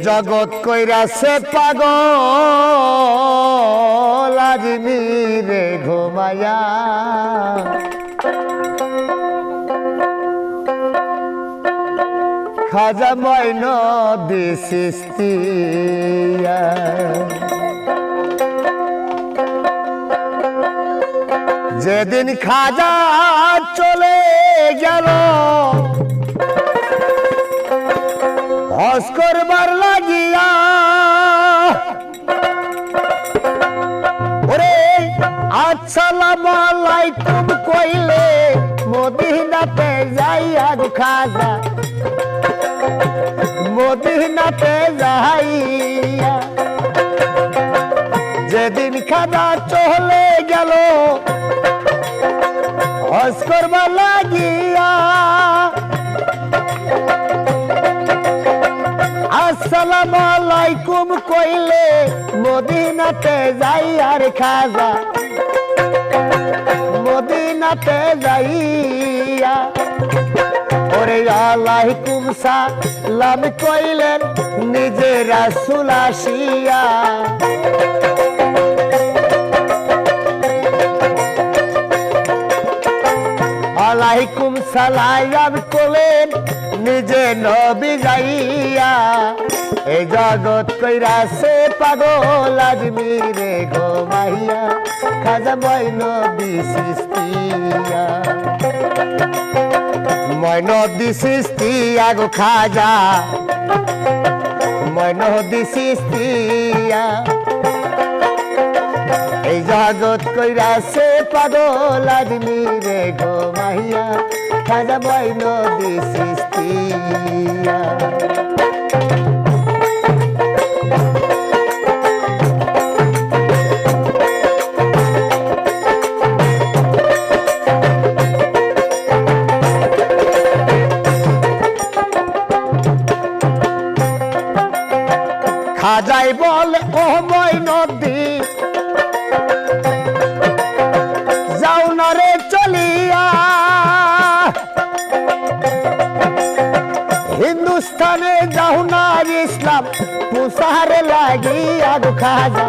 জগৎ কইরাছে পাগল আজমি রে ঘুমায়া খাজা ময়ন দিসিস্তিয়া যেদিন খাজা চলে গেল হস করবার লাগিয়া। ওরে আসসালাম আলাইকুম কইলে মদিনাতে যাইয়া খাজা। মদিনাতে যাইয়া। যেদিন খাজা চলে গেল হস করবার লাগিয়া। কইলে মদিনাতে যাই আর খাজা। মদিনাতে যাইয়া ওরে আলাইকুম সালাম কইলেন নিজে রাসুল আসিয়া। আলাইকুম সালাম করলেন নিজে নবী যাইয়া। এই জগৎ কইরাছে পাগল আজমিরে ঘুমাইয়া খাজা মই নবী সৃষ্টিয়া। মই নদী সৃষ্টিয়া গো খাজা মই নদী সৃষ্টিয়া। এই জগৎ কইরাছে পাগল আদমি রে গো মাহিয়া খাজা বই নদী হিন্দুস্তানে যাও না ইসলাম। পুষারে লাগিয়া গো খাজা।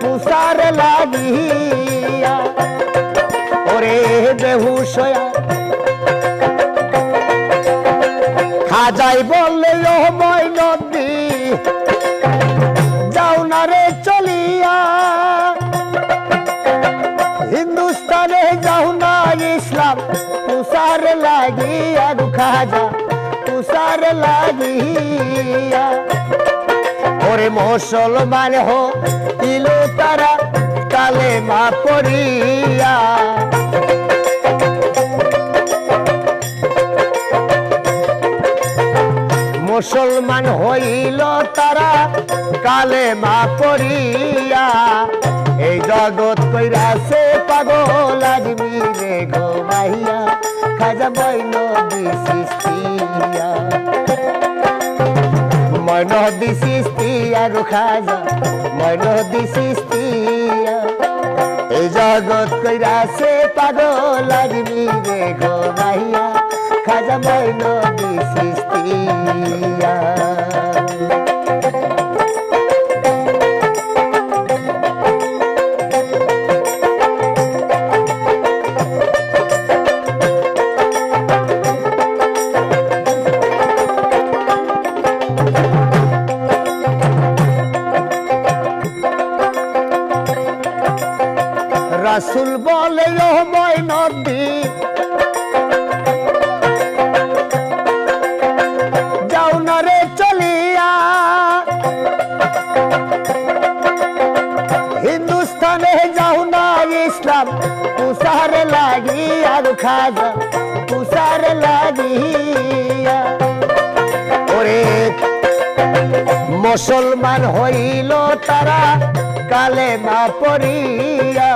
পুষারে লাগিয়া ওরে বেহুশ খাজাই বললে মই নদী। যাও না রে চলিয়া। হিন্দুস্তানে যাও না ইসলাম। তুষার লাগিয়া গো খাজা। তুষার লাগিয়া ওরে মুসলমান হো ইলো তারা কালে মা পড়িয়া মুসলমান হইল তারা কালে মা পড়িয়া এই জগৎ কইরাছে পাগল আদমি রে গো মাহিয়া খাজা বইন বিশিষ্টিয়া ময়ন দিশিস্তিয়া গো খাজা ময়ন দিশিস্তিয়া এই জগৎ কইরাছে পাগল আদমি রে গো দিশিস্তিয়া রাসুল বলে যাও না রে চলিয়া। হিন্দুস্তানে যাও না ইসলাম, তুষার লাগিয়া খাজা তুষার লাগিয়া। ওরে, মুসলমান হইল তারা কালে মা পড়িয়া।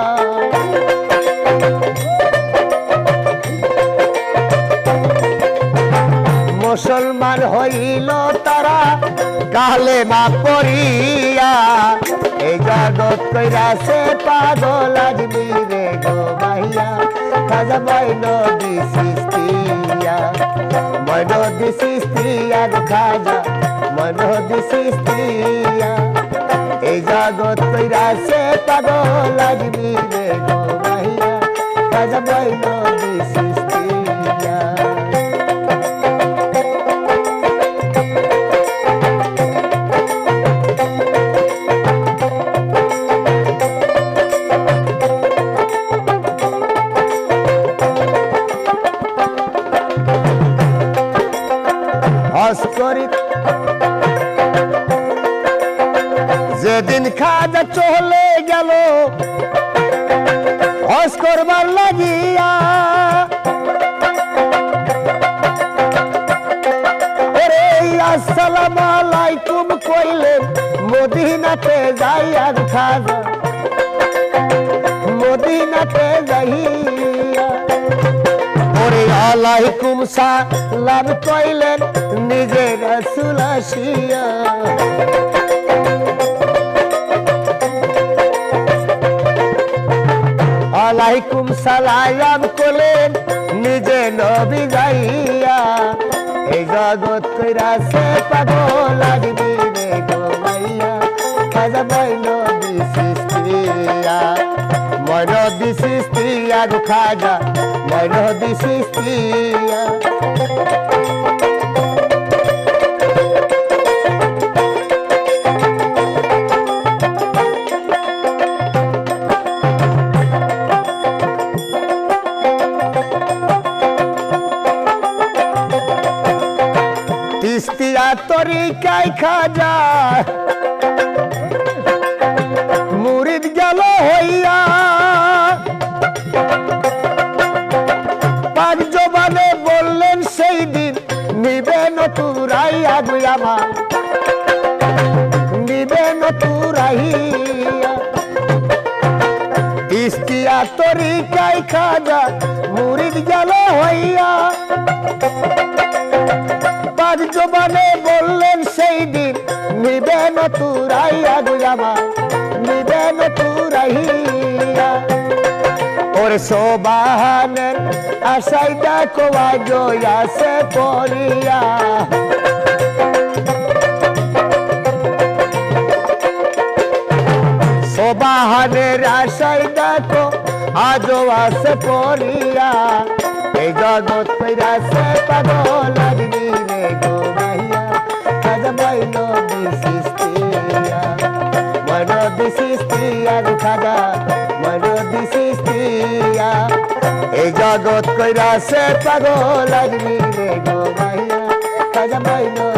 মুসলমান হইল তারা কালে মা পড়িয়া। এই জগৎ কইরাছে পাগল আজমি রে গো মাহিয়া খাজা ময়ন দিসিস্তিয়া ময়ন দিসিস্তিয়া খাজা মন দিছি স্ত্রিয়া এই জগৎ কইরা সে পাগল লাগবি। খাজা চলে গেল। হস করবার লাগিয়া। ওরে, আসসালাম আলাইকুম কইলেন মদিনাতে যাই আর খাজা। মদিনাতে যাইয়া। ওরে, আলাইকুম সালাম কইলেন নিজে রাসূল আলাইকুম সালাম কইলেন নিজে নবী যাইয়া। এই জগৎ কইরা সে পাগল লাগবি রে গো মাইয়া খাজা বইন দিসিস্তিয়া মন দিসিস্তিয়া গো খাজা মন দিসিস্তিয়া তিস্তিয়া তরিকায় খাজা। মুরিদ গেল হইয়া। পাক জবানে বললেন, সেই দিন নিবেন তুরাই আগুই আমার। নিবেন তুরাইয়া ইস্তিয়া তরিকায় খাজা মুরিদ গেল হইয়া। পাক জবানে বললেন সেই দিন, নিবেন তুরাইয়া গুজামা নিবেন তুরাইয়া। ওরে সোবাহানের আশাই দেখো আজ আসে পড়িয়া। সোবাহানের আশাই দেখো আজও আসে পড়িয়া। এই জগৎ সে পাগল এই জগৎ কইরা সে পাগল লাগবি রে গো মাইয়া কাজা মাইল